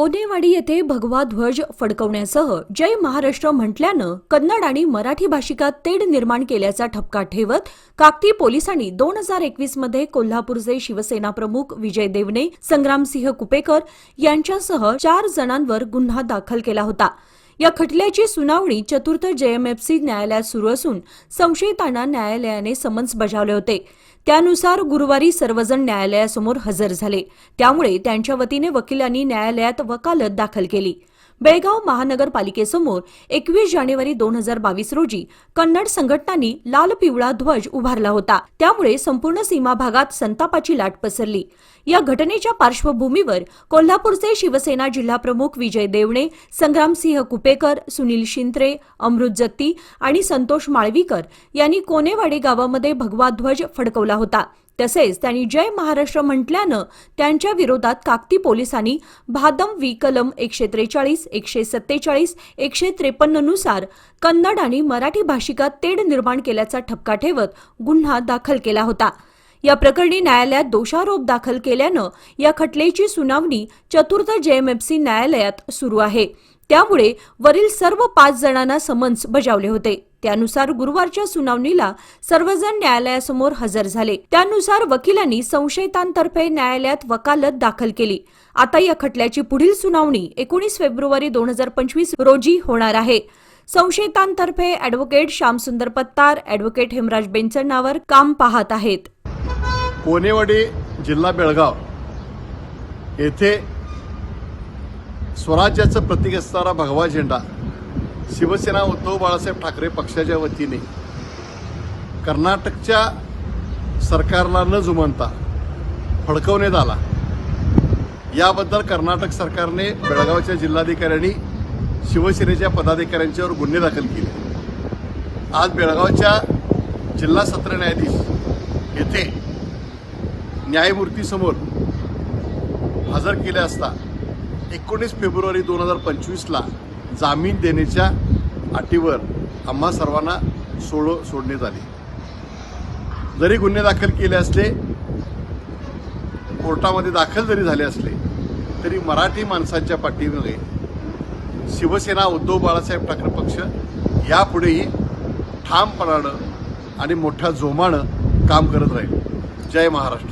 कोनेवाडी येथे भगवा ध्वज फडकवण्यासह जय महाराष्ट्र म्हटल्यानं कन्नड आणि मराठी भाषिकात तेढ निर्माण केल्याचा ठपका ठेवत काकती पोलिसांनी दोन हजार एकवीसमध्ये कोल्हापूरचे शिवसेना प्रमुख विजय देवने संग्रामसिंह कुपेकर यांच्यासह चार जणांवर गुन्हा दाखल केला होता. या खटल्याची सुनावणी चतुर्थ जेएमएफसी न्यायालयात सुरू असून संशयितांना न्यायालयाने समन्स बजावले होते. त्यानुसार गुरुवारी सर्वजण न्यायालयासमोर हजर झाले. त्यामुळे त्यांच्या वतीने वकिलांनी न्यायालयात वकालत दाखल केली. बेळगाव महानगरपालिकेसमोर एकवीस जानेवारी दोन हजार बावीस रोजी कन्नड संघटनांनी लाल पिवळा ध्वज उभारला होता. त्यामुळे संपूर्ण सीमा भागात संतापाची लाट पसरली. या घटनेच्या पार्श्वभूमीवर कोल्हापूरचे शिवसेना जिल्हाप्रमुख विजय देवणे संग्रामसिंह कुपेकर सुनील शिंत्रे अमृत जत्ती आणि संतोष माळवीकर यांनी कोनेवाडी गावामध्ये भगवा ध्वज फडकवला होता. तसेच त्यांनी जय महाराष्ट्र म्हटल्यानं त्यांच्या विरोधात काकती पोलिसांनी भादम वी कलम एकशे त्रेचाळीस एकशे सत्तेचाळीस एकशे त्रेपन्ननुसार कन्नड आणि मराठी भाषिकात तेढ निर्माण केल्याचा ठपका ठेवत गुन्हा दाखल केला होता. या प्रकरणी न्यायालयात दोषारोप दाखल केल्यानं या खटल्याची सुनावणी चतुर्थ जेएमएफसी न्यायालयात सुरू आहे. त्यामुळे वरील सर्व पाच जणांना समन्स बजावले होते. त्यानुसार गुरुवारच्या सुनावणीला सर्वजण न्यायालयासमोर हजर झाले. त्यानुसार वकिलांनी संशयितांतर्फे न्यायालयात वकालत दाखल केली. आता या खटल्याची पुढील सुनावणी एकोणीस फेब्रुवारी दोन हजार पंचवीस रोजी होणार आहे. संशयितांतर्फे अॅडव्होकेट श्यामसुंदर पत्तार अॅडव्होकेट हेमराज बेंचनावर काम पाहत आहेत. कोनेवाडी जिल्हा बेळगाव येथे स्वराज्याचं प्रतीक असणारा भगवा झेंडा शिवसेना उद्धव बाळासाहेब ठाकरे पक्षाच्या वतीने कर्नाटकच्या सरकारला न जुमानता फडकवण्यात आला. याबद्दल कर्नाटक सरकारने बेळगावच्या जिल्हाधिकाऱ्यांनी शिवसेनेच्या पदाधिकाऱ्यांच्यावर गुन्हे दाखल केले. आज बेळगावच्या जिल्हा सत्र न्यायाधीश येथे न्यायमूर्तीसमोर हजर केले असता एकोणीस फेब्रुवारी दोन हजार पंचवीसला जामीन देण्याच्या अटीवर आम्हा सर्वांना सोड सोडण्यात आले. जरी गुन्हे दाखल केले असले कोर्टामध्ये दाखल जरी झाले असले तरी मराठी माणसांच्या पाठीमध्ये शिवसेना उद्धव बाळासाहेब ठाकरे पक्ष यापुढेही ठामपणानं आणि मोठ्या जोमानं काम करत राहील. जय महाराष्ट्र.